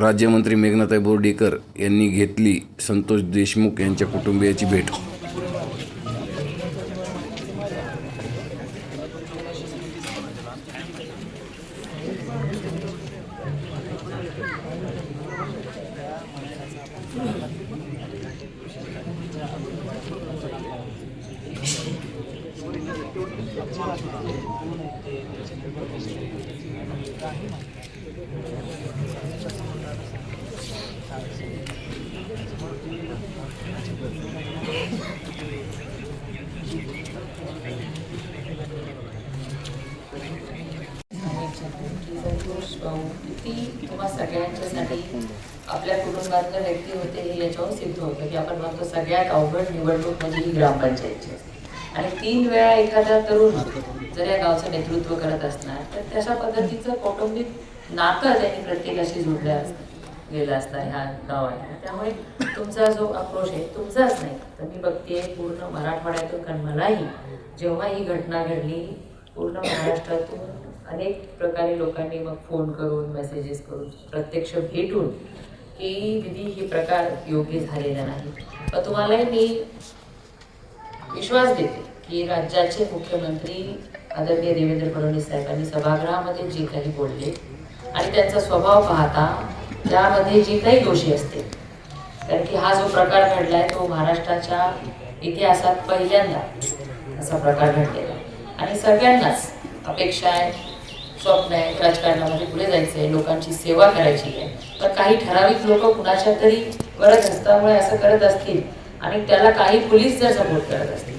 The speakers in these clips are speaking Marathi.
राज्यमंत्री मेघनाताई बोर्डीकर यांनी घेतली संतोष देशमुख यांच्या कुटुंबियाची भेट. संतोष भाऊ किती सगळ्यांच्यासाठी आपल्या कुटुंबातलं व्यक्ती होते हे याच्यावर सिद्ध होतं की आपण म्हणतो सगळ्यात अवघड निवडणूक म्हणजे ही ग्रामपंचायतची आणि तीन वेळा एखादा तरुण जर या गावचं नेतृत्व करत असणार तर तशा पद्धतीचं कौटुंबिक नातं त्यांनी प्रत्येकाशी जोडलं असतं गेलं असता ह्या गावाला. त्यामुळे तुमचा जो आक्रोश आहे तुमचाच नाही. तर मी बघते पूर्ण मराठवाड्यातून कारण मलाही जेव्हा ही घटना घडली पूर्ण महाराष्ट्रातून अनेक प्रकारे लोकांनी मग फोन करून मेसेजेस करून प्रत्यक्ष भेटून की दिदी हे प्रकार योग्य झालेला नाही. पण तुम्हालाही मी विश्वास देते की राज्याचे मुख्यमंत्री आदरणीय देवेंद्र फडणवीस साहेबांनी सभागृहामध्ये जे काही बोलले आणि त्यांचा स्वभाव पाहता त्यामध्ये जी काही दोषी असते कारण की हा जो प्रकार घडला आहे तो महाराष्ट्राच्या इतिहासात पहिल्यांदा असा प्रकार घडलेला आणि सगळ्यांनाच अपेक्षा आहे स्वप्न आहे राजकारणामध्ये पुढे जायचं आहे लोकांची सेवा करायची आहे. तर काही ठराविक लोक कुणाच्या तरी गरज असल्यामुळे असं करत असतील आणि त्याला काही पोलीस जर सपोर्ट करत असतील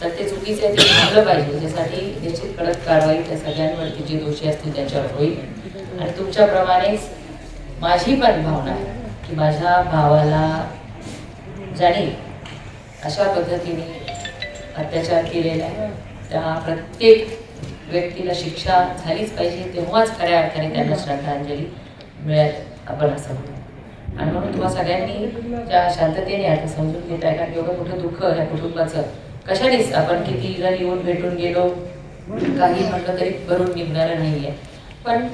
तर ते चुकीचे आहे ते झालं पाहिजे. त्यासाठी निश्चित कडक कारवाई त्या सगळ्यांवरती जे दोषी असतील त्यांच्यावर होईल. आणि तुमच्याप्रमाणेच माझी पण भावना आहे की माझ्या भावाला ज्याने अशा पद्धतीने अत्याचार केलेला त्या प्रत्येक व्यक्तीला शिक्षा झालीच पाहिजे तेव्हाच खऱ्या अर्थाने त्यांना श्रद्धांजली मिळेल आपण असं म्हणतो आणि म्हणून तुम्हा सगळ्यांनी त्या शांततेने आता समजून घेत आहे कारण एवढं मोठं दुःख या कुटुंबाचं कशानेच आपण किती जर येऊन भेटून गेलो काही म्हटलं तरी भरून निघणारं नाही आहे पण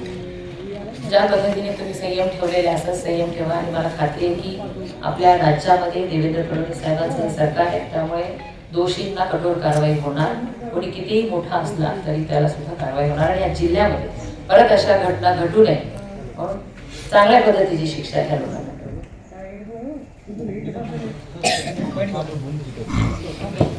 ज्या पद्धतीने तुम्ही संयम ठेवलेला असं संयम ठेवा. आणि मला खात्री आहे की आपल्या राज्यामध्ये देवेंद्र फडणवीस साहेबांचं सरकार आहे त्यामुळे दोषींना कठोर कारवाई होणार. कोणी कितीही मोठा असला तरी त्याला सुद्धा कारवाई होणार. आणि या जिल्ह्यामध्ये परत अशा घटना घडू नये म्हणून चांगल्या पद्धतीची शिक्षा ह्या लोकांना. मिळेल.